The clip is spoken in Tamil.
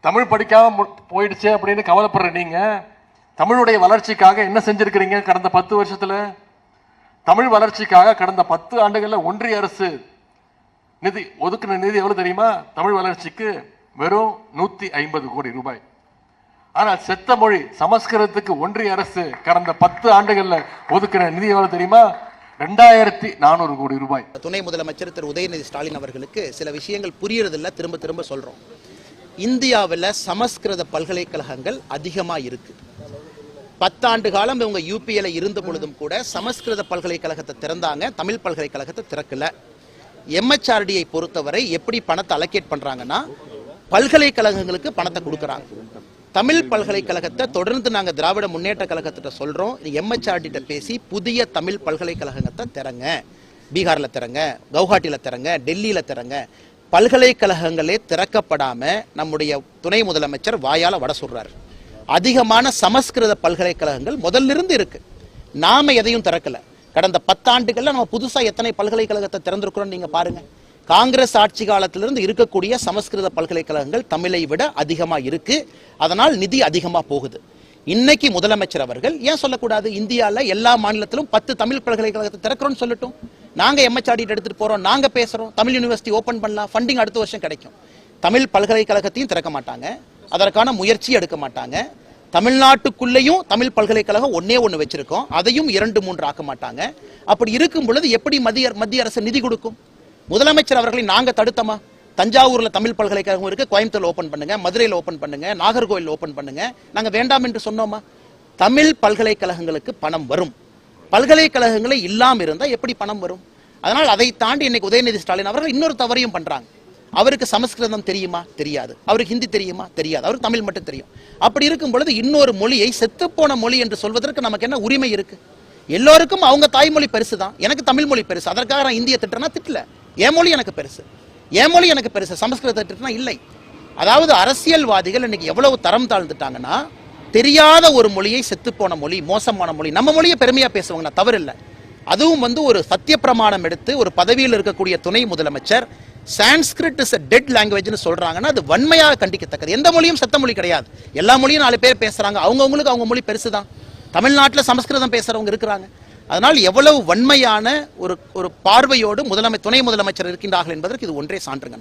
தமிழ் படிக்காம போயிடுச்சு போயிடுச்சே அப்படின்னு கவலைப்படுற நீங்க தமிழுடைய வளர்ச்சிக்காக என்ன செஞ்சிருக்கிறீங்க கடந்த பத்து வருஷத்துல? தமிழ் வளர்ச்சிக்காக கடந்த பத்து ஆண்டுகளில் ஒன்றிய அரசு நிதி ஒதுக்குன நிதி எவ்வளவு தெரியுமா? தமிழ் வளர்ச்சிக்கு வெறும் நூத்தி ஐம்பது கோடி ரூபாய். ஆனால் செத்த மொழி சமஸ்கிருதத்துக்கு ஒன்றிய அரசு கடந்த பத்து ஆண்டுகளில் ஒதுக்குன நிதி எவ்வளவு தெரியுமா? ரெண்டாயிரத்தி நானூறு கோடி ரூபாய். துணை முதலமைச்சர் திரு. உதயநிதி ஸ்டாலின் அவர்களுக்கு சில விஷயங்கள் புரியறதில்ல திரும்ப திரும்ப சொல்றோம். இந்தியாவில் சமஸ்கிருத பல்கலைக்கழகங்கள் அதிகமாக இருக்கு. பத்தாண்டு காலம் இவங்க யூபியில் இருந்த பொழுதும் கூட சமஸ்கிருத பல்கலைக்கழகத்தை திறந்தாங்க. தமிழ் பல்கலைக்கழகத்தை திறக்கல. எம்ஹெச்ஆர்டியை பொறுத்தவரை எப்படி பணத்தை அலோகேட் பண்ணுறாங்கன்னா பல்கலைக்கழகங்களுக்கு பணத்தை கொடுக்குறாங்க. தமிழ் பல்கலைக்கழகத்தை தொடர்ந்து நாங்கள் திராவிட முன்னேற்ற கழகத்திட்ட சொல்கிறோம் எம்ஹெச்ஆர்டிட்ட பேசி புதிய தமிழ் பல்கலைக்கழகத்தை திறங்க. பீகாரில் திறங்க கவுஹாட்டியில் திறங்க டெல்லியில் திறங்க. பல்கலைக்கழகங்களே திறக்கப்படாம நம்முடைய துணை முதலமைச்சர் வாயால வட சொல்றாரு. அதிகமான சமஸ்கிருத பல்கலைக்கழகங்கள் முதல்ல இருந்து இருக்கு. நாம எதையும் திறக்கல. கடந்த பத்தாண்டுகள்ல நம்ம புதுசா எத்தனை பல்கலைக்கழகத்தை திறந்திருக்கிறோம் நீங்க பாருங்க. காங்கிரஸ் ஆட்சி காலத்திலிருந்து இருக்கக்கூடிய சமஸ்கிருத பல்கலைக்கழகங்கள் தமிழை விட அதிகமாக இருக்கு. அதனால் நிதி அதிகமாக போகுது. இன்னைக்கு முதலமைச்சர் அவர்கள் ஏன் சொல்லக்கூடாது? இந்தியாவில் எல்லா மாநிலத்திலும் பத்து தமிழ் பல்கலைக்கழகத்தை திறக்கிறோம்னு சொல்லட்டும். நாங்கள் எம்எச்ஆடி எடுத்துட்டு போகிறோம் நாங்கள் பேசுகிறோம் தமிழ் யூனிவர்சிட்டி ஓப்பன் பண்ணலாம் ஃபண்டிங் அடுத்த வருஷம் கிடைக்கும். தமிழ் பல்கலைக்கழகத்தையும் திறக்க மாட்டாங்க. அதற்கான முயற்சி எடுக்க மாட்டாங்க. தமிழ்நாட்டுக்குள்ளேயும் தமிழ் பல்கலைக்கழகம் ஒன்னே ஒன்று வச்சிருக்கோம். அதையும் இரண்டு மூன்று ஆக்க மாட்டாங்க. அப்படி இருக்கும் பொழுது எப்படி மத்திய மத்திய அரசு நிதி கொடுக்கும்? முதலமைச்சர் அவர்களை நாங்கள் தடுத்தமா? தஞ்சாவூரில் தமிழ் பல்கலைக்கழகம் இருக்கு கோயம்புத்தூர் ஓப்பன் பண்ணுங்க மதுரையில் ஓப்பன் பண்ணுங்க நாகர்கோவில் ஓப்பன் பண்ணுங்க. நாங்கள் வேண்டாம் என்று சொன்னோமா? தமிழ் பல்கலைக்கழகங்களுக்கு பணம் வரும். பல்கலைக்கழகங்களே இல்லாமல் இருந்தால் எப்படி பணம் வரும்? அதனால் அதை தாண்டி இன்னைக்கு உதயநிதி ஸ்டாலின் அவர்கள் இன்னொரு தவறையும் பண்றாங்க. அவருக்கு சமஸ்கிருதம் தெரியுமா? தெரியாது. அவருக்கு ஹிந்தி தெரியுமா? தெரியாது. அவருக்கு தமிழ் மட்டும் தெரியும். அப்படி இருக்கும் பொழுது இன்னொரு மொழியை செத்துப்போன மொழி என்று சொல்வதற்கு நமக்கு என்ன உரிமை இருக்கு? எல்லோருக்கும் அவங்க தாய்மொழி பெருசு தான் எனக்கு தமிழ் மொழி பெருசு. அதற்காக நான் இந்திய திட்டனா திட்டல. என் மொழி எனக்கு பெருசு. என் மொழி எனக்கு பெருசு. சமஸ்கிருத திட்டனா இல்லை. அதாவது அரசியல்வாதிகள் இன்னைக்கு எவ்வளவு தரம் தாழ்ந்துட்டாங்கன்னா தெரியாத ஒரு மொழியை செத்துப்போன மொழி மோசமான மொழி. நம்ம மொழியை பெருமையாக பேசுவாங்க நான் தவறு இல்லை அதுவும் வந்து ஒரு சத்திய பிரமாணம் எடுத்து ஒரு பதவியில் இருக்கக்கூடிய துணை முதலமைச்சர் சான்ஸ்கிரிட் இஸ் டெட் லாங்குவேஜ்னு சொல்றாங்கன்னா அது வன்மையாக கண்டிக்கத்தக்கது. எந்த மொழியும் செத்த மொழி கிடையாது. எல்லா மொழியும் நாலு பேர் பேசுறாங்க. அவங்கவுங்களுக்கு அவங்க மொழி பெருசு தான் தமிழ்நாட்டில் சமஸ்கிருதம் பேசுறவங்க இருக்கிறாங்க. அதனால் எவ்வளவு வன்மையான ஒரு ஒரு பார்வையோடு முதலமை துணை முதலமைச்சர் இருக்கின்றார்கள் என்பதற்கு இது ஒன்றே சான்றுங்க.